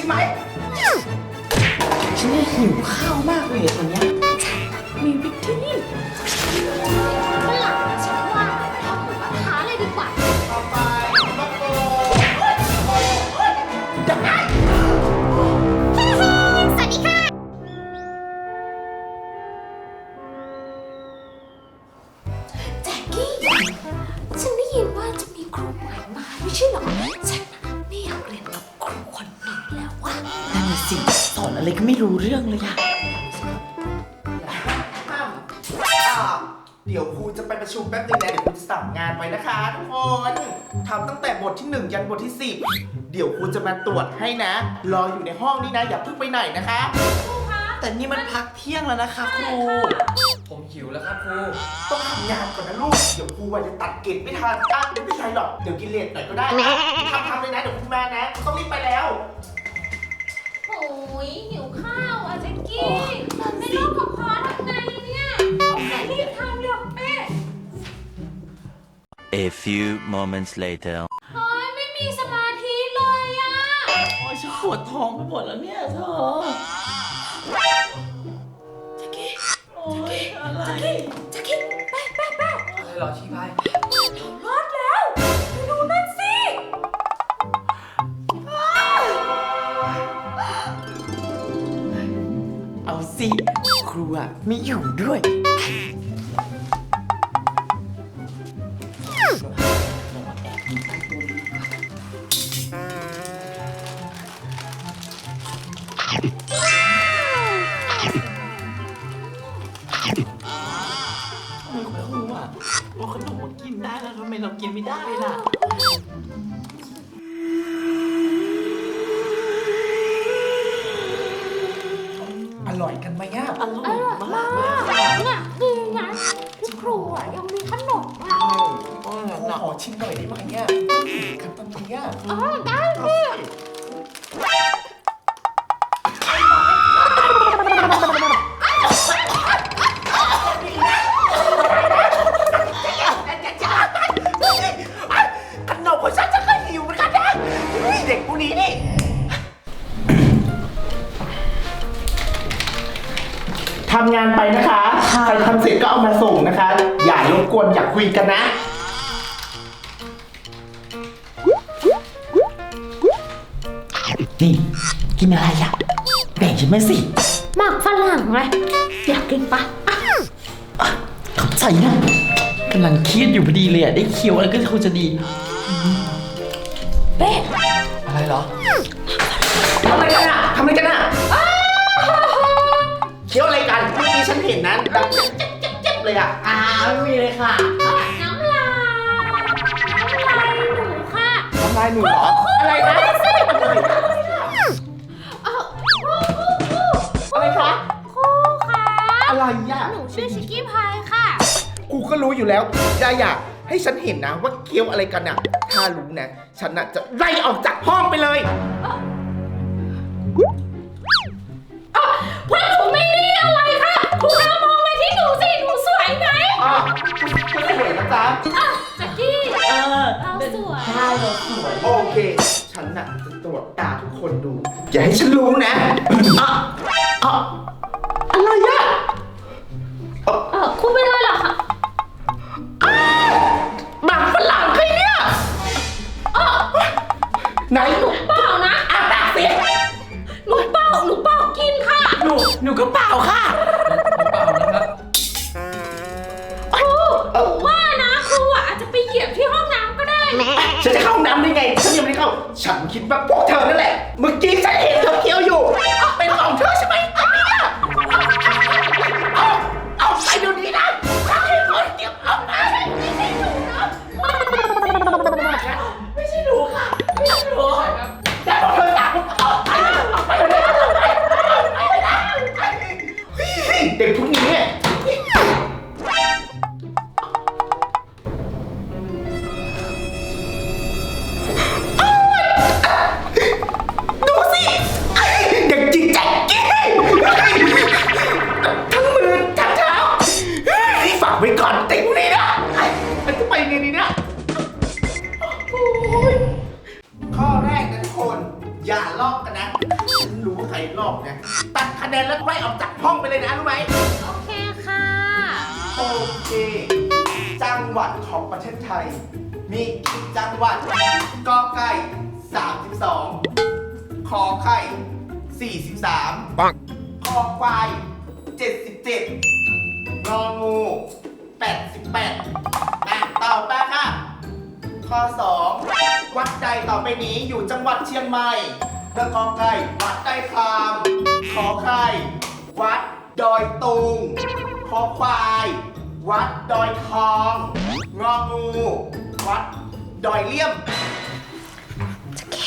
ช่ไหมฉันเนี่ยหิวข้าวมากเลยตอนเนี้ย สั่งงานไว้นะคะทุกคนทำตั้งแต่บทที่ 1 ยันบทที่ 10 เดี๋ยวครูจะมาตรวจให้นะ รออยู่ในห้องนี้นะอย่าเพิ่งไปไหนนะคะแต่นี่มันพักเที่ยงแล้วนะคะครู ผมหิวแล้วครับครู ต้องทำงานก่อนนะลูก เดี๋ยวครูว่าจะตัดเกรดไม่ทันอะไม่เป็นไรหรอก เดี๋ยวกินเลทหน่อยก็ได้นะทำทำเลยนะเดี๋ยวครูมานะต้องรีบไปแล้ว โอ้ยหิวข้าวอะแจ็คกี้ไม่รอบกับคอทำไงเนี่ยรีบทำเร็วเป๊ะ A few moments later. เฮ้ยไม่มีสมาธิเลยอะโอ้ยฉันปวดท้องไปหมดแล้วเนี่ยเธอจักกี้โอ้ยอะไรแจ็คกี้ไปไปไปอะไรหรอชีพายรอดแล้วไปดูนั่นสิเอาสิครูอะไม่อยู่ด้วย อร่อยกันไหมอะอร่อยมากเลยค่ะเนี่ยดีนะที่ครูอะยังมีขนมอะครูขอชิมหน่อยได้ไหมเนี่ยครับตอนนี้อะอ๋อได้สิ กวนอย่าคุยกันนะ นี่กินอะไรอะแบ่งฉันมาสิหมักฝรั่งไงอยากกินปะอะขอบใจนะกำลังเครียดอยู่พอดีเลยอะ ได้เคี้ยวอะไรก็คงจะดี เป๊ะอะไรเหรอ ทำอะไรกันอะทำอะไรกันอะเคี้ยวอะไรกันเมื่อกี้ฉันเห็นนะดัง เจ็บเจ็บเจ็บเจ็บเลยอะอ่าไม่มีเลยค่ะน้ำลายน้ำลายหนูค่ะทำลายหนูเหรอ อะไรนะเออครูครูครูอะไรคะครูค่ะอะไรอะหนูชื่อชิคกี้พายค่ะ กูก็รู้อยู่แล้วอย่าอยากให้ฉันเห็นนะว่าเคี้ยวอะไรกันอะถ้ารู้นะ ฉันน่ะจะไล่ออกจากห้องไปเลยเพร วยไหมอะคุณสวยนะจ๊ะ อะแจ็คกี้เออเราสวยใช่เราสวยโอเค ฉันน่ะจะตรวจตาทุกคนดู อย่าให้ฉันรู้นะอะอะอะไรอะเออครูเป็นอะไรเหรอคะหมากฝรั่งใครเนี่ยไหนหนูเปล่านะอะปากสิหนูเปล่าหนูเปล่ากินค่ะ หนูหนูก็เปล่าค่ะ ฉันคิดว่าพวกเธอนั่นแหละ วัดกอไก่ 32ขอไข่ 43ปังคอควาย 77งองู 88อะต่อไปค่ะข้อ2วัดใดต่อไปนี้อยู่จังหวัดเชียงใหม่เรือกอไก่วัดใต้คามขอไข่วัดดอยตุงคอควาย วัดดอยทอง งองู วัด ดอยเลี่ยม จะเก๋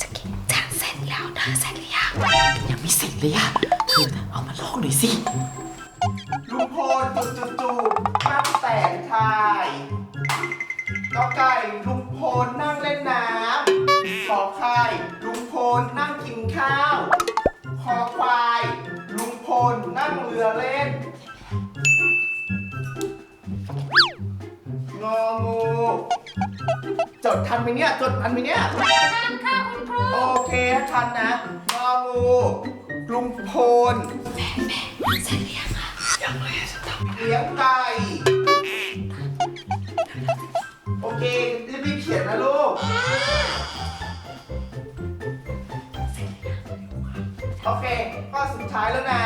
จะเก๋จะเสร็จแล้วเธอเสร็จหรือยังยังไม่เสร็จเลยอะเธอน่ะเอามาลอกหน่อยสิ ลุงพลจุดจุดจุดข้ามแสนชายก็ไก่ลุงพลนั่งเล่นน้ำ ดทันไหมเนี่ยจดทันไหมเนี่ยทานค่ะคุณครู โอเคทันนะงองูลุงพลเสร็จหรือยังคะเลี้ยงไก่โอเครีบๆเขียนนะลูกโอเคข้อสุดท้ายแล้วนะ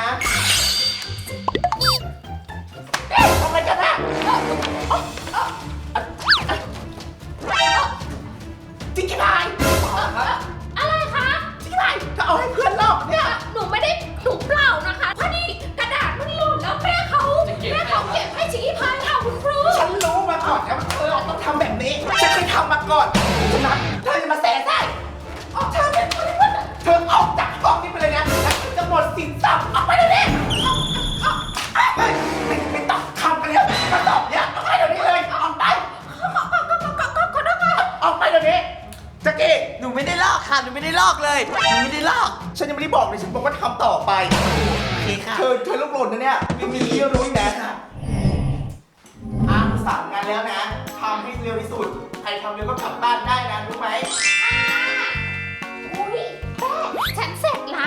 เอ๊ะทำอะไรกันนะ เธอลูกหล่นนะเนี่ยไม่มีที่รู้อีกนะอะสั่งงานแล้วนะทำให้เร็วที่สุด ใครทำเร็วก็กลับบ้านได้นะรู้ไหมอุ้ยแม่ฉันเสร็จละ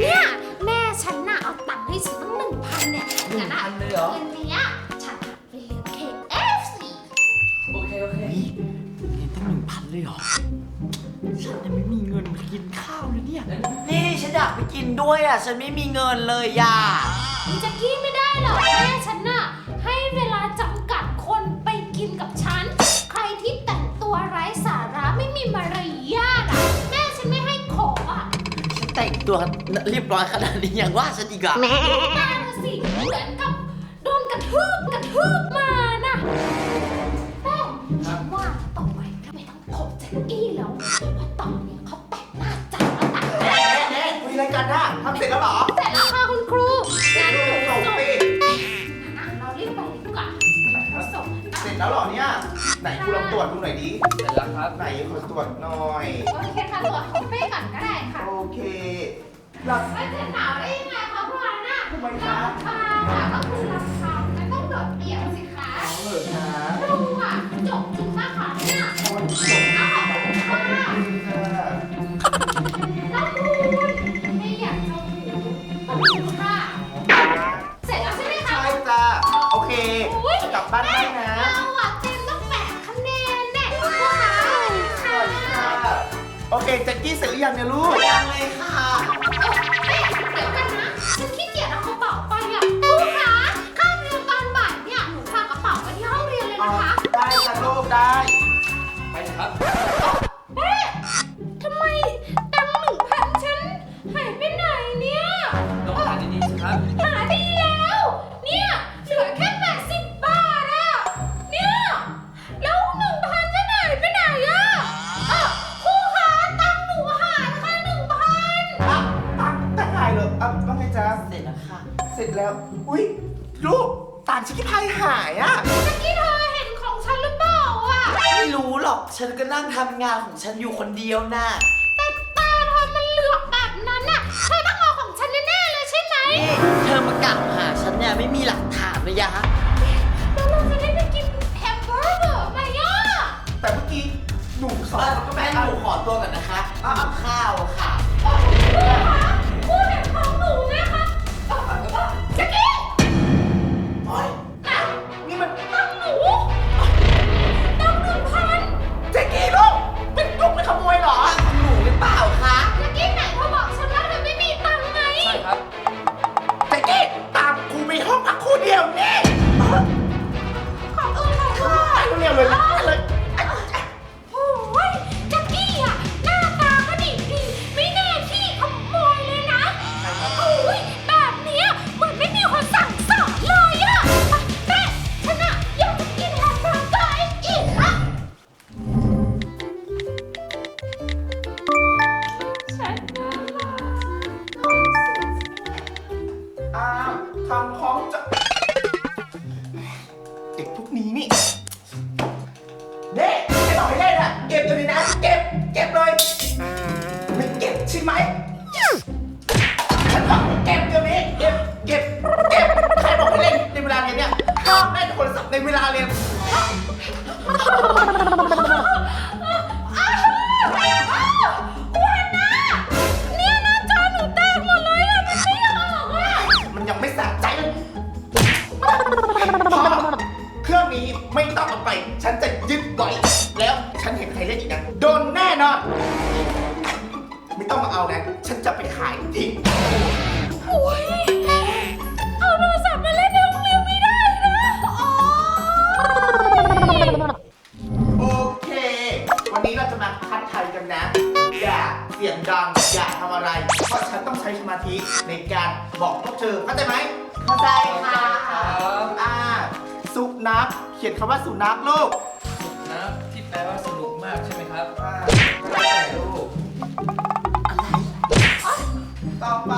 เนี่ยแม่ฉันน่ะเอาตังค์ให้ฉันตั้งหนึ่งพันเนี่ยงั้นอะ1,000เลยเหรอเงินเนี้ยฉันอะไปเลี้ยง KFC โอเคโอเคนี่เงินตั้งหนึ่งพันเลยเหรอ ฉันยังไม่มีเงินมากินข้าวเลยเนี่ย นี่ฉันอยากไปกินด้วยอะ ฉันไม่มีเงินเลยอะคุณ แจ็คกี้ไม่ได้หรอกแม่ฉันน่ะให้เวลาจำกัดคนไปกินกับฉัน ใครที่แต่งตัวไร้สาระไม่มีมารยาทอะแม่ฉันไม่ให้ของอะฉันแต่งตัวเรียบร้อยขนาดนี้ยังว่าฉันอีกอะแม่น่ะสิเหมือนกับโดนกระทืบกระทืบมาน่ะแม่ฉันว่าต่อไปไม่ต้องพบแจ็คกี้แล้วเพราะตอนเนี้ยเขาแต่งหน้าจัดแล้วแต่งแน่แน่คุยอะไรกันนะทำเสร็จแล้วเหรอ เสร็จแล้วค่ะ แล้วเหรอเนี่ย ไหนครูลองตรวจดูหน่อยดิ เสร็จแล้วครับ ไหนขอตรวจหน่อย โอเคค่ะตรวจของเป้ก่อนก็ได้ค่ะโอเคหลับไม่เสร็จหนาวได้ยังไงคะพวกเราน่ะทำไมคะราคาค่ะก็คือราคามันต้องโดดเดี่ยวสิคะเอาเลยนะดูอะจบจริงมาก เคแจ็คกี้เสร็จหรือยังเนี่ยลูกยังเลยค่ะ นก็นั่งทำงานของฉันอยู่คนเดียวน่ะแต่ตาเธอมันเหลือกแบบนั้นน่ะเธอต้องเอาของฉันแน่ๆเลยใช่ไหม นี่เธอมากล่าวหาฉันเนี่ยไม่มีหลักฐานเลยยะ นี้ไม่ต้องเอาไป ฉันจะยึดไว้ แล้วฉันเห็นใครเล่นอีกนะโดนแน่นอน ไม่ต้องมาเอานะ ฉันจะไปขายทิ้ง โอ้ยเอาโทรศัพท์มาเล่นในโรงเรียนไม่ได้นะอ๋อโอเค วันนี้เราจะมาคัดไทยกันนะ อย่าเสียงดัง อย่าทำอะไร เพราะฉันต้องใช้สมาธิในการบอกพวกเธอเข้าใจไหมเข้าใจค่ะครับอ่าสุ นัขเขียนคำว่าสุนัขลูกนะที่แปลว่าสนุกมากใช่ไหมครับอ่าแล้วแต่ลูกต่อไป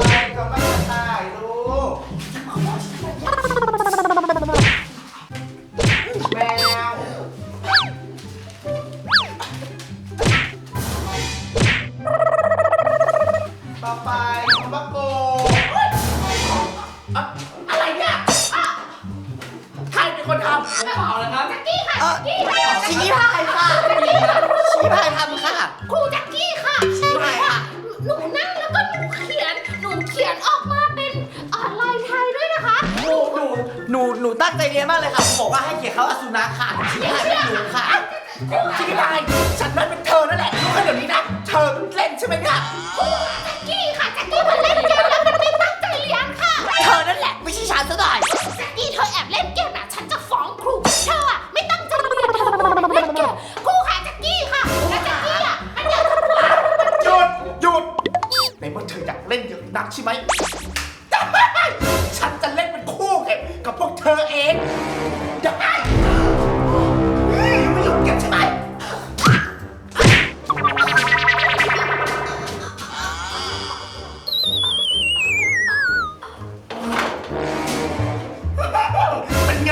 ชิคกี้พายฉันนั่นเป็นเธอนั่นแหละรู้กันเดี๋ยวนี้นะ เธอเล่นใช่ไหมเนี่ยครูแจ็คกี้ค่ะแจ็คกี้มันเล่นเกมแล้วมันไม่ตั้งใจเรียนค่ะ เธอนั่นแหละไม่ใช่ฉันซะหน่อยแจ็คกี้เธอแอบเล่นเกม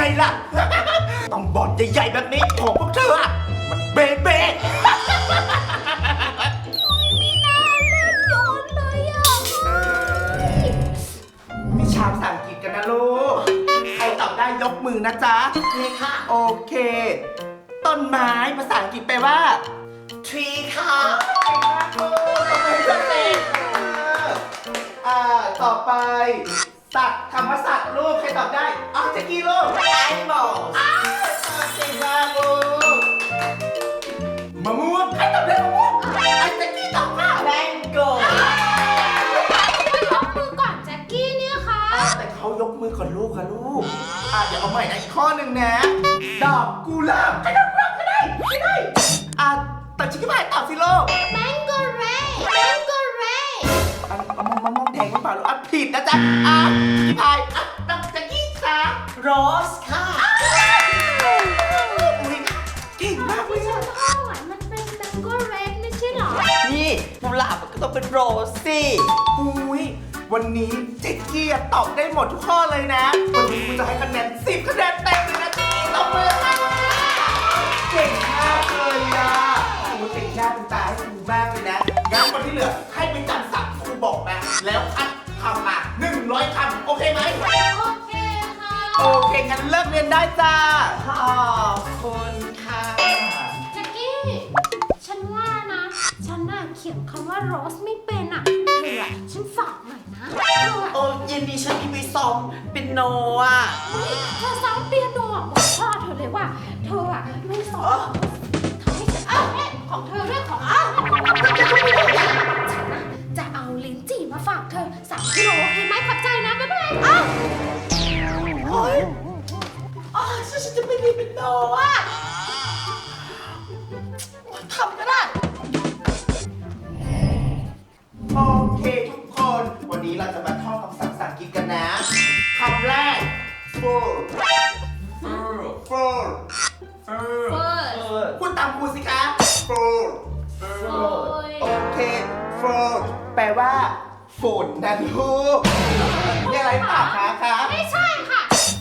งล่ะ ต้องบอลใหญ่ๆแบบนี้ของพวกเธออะมันเบเบ้ ไม่น่าเล่นโยนเลยอะวิชาภาษาอังกฤษกันนะลูก ใครตอบได้ยกมือนะจ๊ะ นี่ค่ะ โอเค ต้นไม้ภาษาอังกฤษแปลว่า tree ค่ะเก่งมากลูกตบมือให้ตัวเองอ่าต่อไป สัตว์คำว่าสัตว์ ลูกใครตอบได้อ้าวแจ็กกี้ลูก animal อ้าวเก่งมากลูกมะม่วงใครตอบได้มะม่วงไอ้แจ็กกี้ตอบว่า mango ยกมือก่อนแจ็คกี้เนี่ยค่ะแต่เขายกมือก่อนลูกค่ะลูกอะเดี๋ยวเอาใหม่นะอีกข้อหนึ่งนะ ดอกกุหลาบใครดอกกุหลาบก็ได้ไม่ได้อะแต่ชิคกี้พายตอบสิลูก mango ray mango ray อันมะม่วงมะม่วงแดงหรือเปล่าลูกอะผิดนะจ๊ะอะชิคกี้พายอะตังจะกี้ จ้า rose ค่ะอุ้ยเก่งมากเลยไม่อะใช่ข้าวหวานมันเป็น mango red ไม่ใช่เหรอ นี่กุหลาบมันก็ต้องเป็น rose สิอุ้ยวันนี้เจ๊กี้อะตอบได้หมดทุกข้อเลยนะ วันนี้คุณจะให้คะแนน10คะแนนเต็มเลยนะเจ๊กี้ตบมือค่ะเก่งมากเลยอะโอ้โหติดหน้าติดตาให้ครูมากเลยนะงั้นวันที่เหลือให้ไปจำศัพท์ครูบอกนะแล้วคัดคำมา100คำโอเคไหม โอเคค่ะโอเคงั้นเลิกเรียนได้จ้าขอบคุณค่ะแจ็คกี้ ฉันว่านะ ฉันน่ะเขียนคำว่า rose ไม่เป็นอะเธออะฉันฝากหน่อยนะเธออะโอ้ยินดีฉันมีไปซ้อมเป็นโนอะเฮ้ยเธอซ้อมเปียโนอะบอกพ่อเธอเลยว่า เธออะไม่ซ้อมทำให้ฉันเอาเอ๊ะของเธอด้วยของอ้าวฉันนะจะเอาลิ้นจี่มาฝากเธอสามกิโลเห็นไหมขอบใจนะบ๊ายบายอ้าว โอ้ยอ๋อฉันจะไปเรียนเป็นโนอะทำก็ได้ โอเคทุกคน วันนี้เราจะมาท่องคำศัพท์ภาษาอังกฤษกันนะคำแรก full fur full fur พูดตามครูสิคะ full โอเค full แปลว่าฝนนะลูกมีอะไรปากคะคะ ไม่ใช่ค่ะ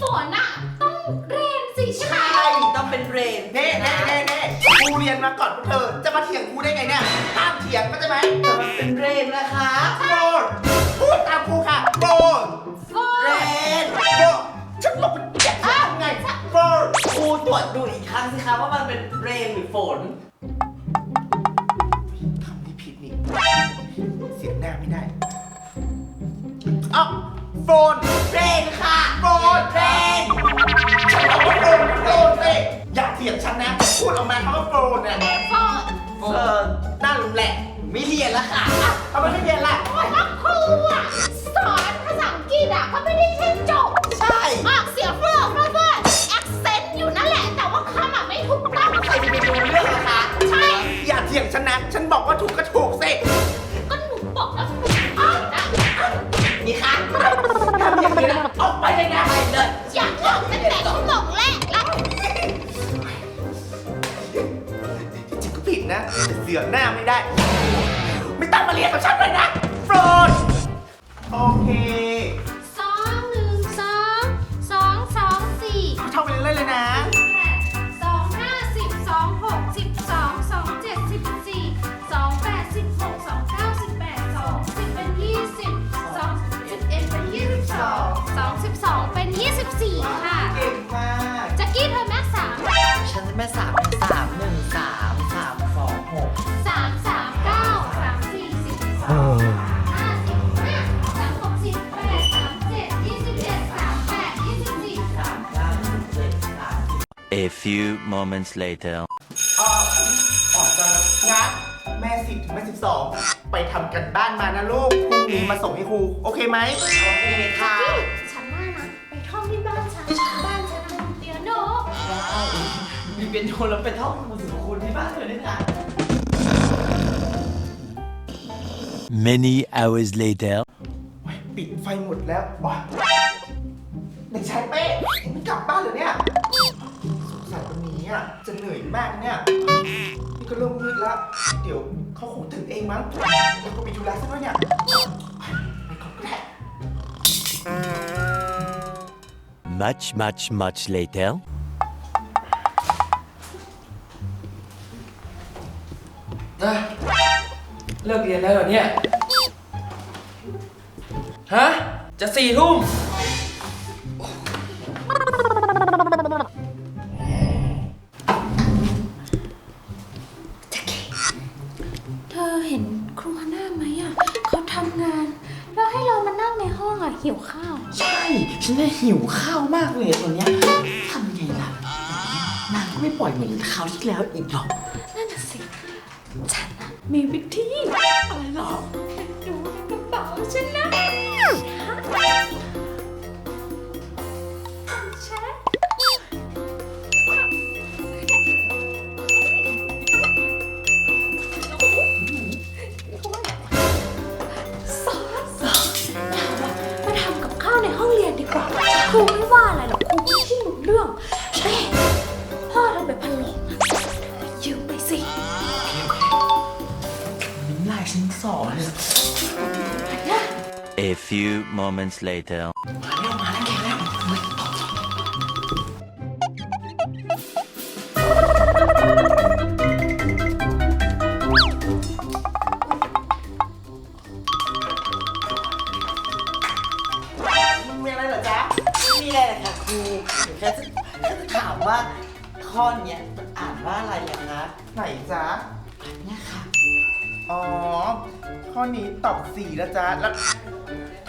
ฝนอะต้องเรียนสิใช่ไหมใช่ต้องเป็นเรนเน่เน่เน่เน่ครูเรียนรียนมาก่อนพวกเธอ จะมาเถียงครูได้ไงเนี่ยห้ามเถียงเข้าใจไหมแต่มันเป็นเรนนะคะโปร แล้วค่ะทำไมไม่เรียนล่ะแล้วครูอะสอนภาษาอังกฤษอะเขาไม่ได้แค่จบใช่ ออกเสียงเฟื่องเฟื่องเฟื่องแอคเซนต์อยู่นั่นแหละ แต่ว่าคำอะไม่ถูกต้องใครจะไปดูเรื่องล่ะคะใช่ อย่าเถียงฉันนะ ฉันบอกว่าถูกก็ถูกสิ ก็หนูบอกแล้วถูกต้องนะนี่ค่ะทำอย่างนี้นะออกไปเลยนะไปเลย อยากบอกตั้งแต่ชั่วโมงแรกแล้วจริงก็ผิดนะแต่เสือกหน้าไม่ได้ไม่ต้องมาเรียนกับฉันเลยนะ โปรด โอเค A few moments later. อ๋อออกจะงัดแม่สิบถึงแม่สิบสองไปทำกันบ้านมานะลูกพรุ่งนี้มาส่งให้ครูโอเคไหมโอเคค่ะฉันว่านะไปท่องที่บ้านฉันบ้านฉันทำเปียโนได้มีเป็นโทนแล้วเป็นท่องมือถือคุณที่บ้านเลยนี่นะ Many hours later. โอ๊ยปิดไฟหมดแล้วว้าเด็กชายเป้ยังไม่กลับบ้านเหรอเนี่ยสงสัยวั นนี้อะจะเหนื่อยมากเนี่ยนี่ก็เริ่มมืดแล้วเดี๋ยวเขาคงตื่นเองมั้งแล้วก็ไปดูแลซะด้วยเนี่ยไปก่อนก็ได้ Much, much, much later. นะเลิกเรียนแล้วเหรอเนี่ย ฮะ จะสี่ทุ่ม นั่งในห้องอะหิวข้าว ใช่ ฉันน่ะหิวข้าวมากเลยตอนเนี้ยทำไงล่ะนางก็ไม่ปล่อยเหมือนคราวที่แล้วอีกหรอก นั่นน่ะสิ ฉันอะมีวิธีอะไรหรอดูในกระเป๋าฉันนะ รู้เรื่องเอ้ยพ่อเราไปพันโลงอะไปยืมไปสิน้ำลายฉันสอเลย A few moments later. มา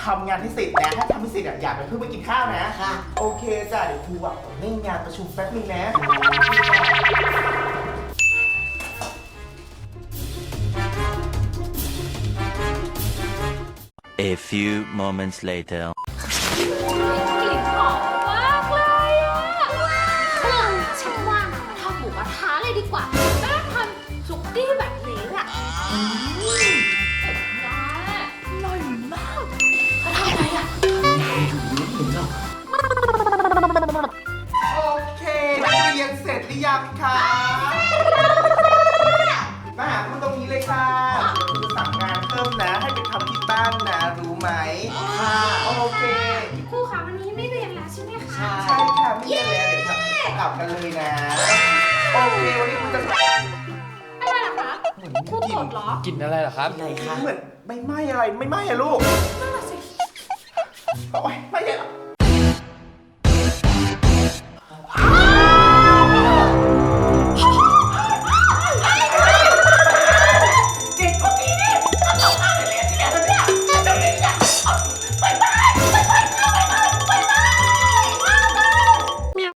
ทำงานที่เสร็จนะถ้าทำไม่เสร็จอะอย่าไปเพิ่งไปกินข้าวนะค่ะ โอเคจ้ะเดี๋ยวครูอะเร่งงานประชุมแป๊บนึงนะ A few moments later. ไหมค่ะโอเค ครูคะวันนี้ไม่เรียนแล้วใช่ไหมคะ ใช่ใช่ค่ะไม่มีอะไรเดี๋ยวจะกลับกันเลยนะ โอเควันนี้คุณจะมือนครูกตลิ่ดนเหรอกินอะไรเหรอครับอะไรคะ เหมือนไม่ไหม้อะไรไม่ไหม้อะลูกนั่นน่ะสิ โอ้ยไม่เห็น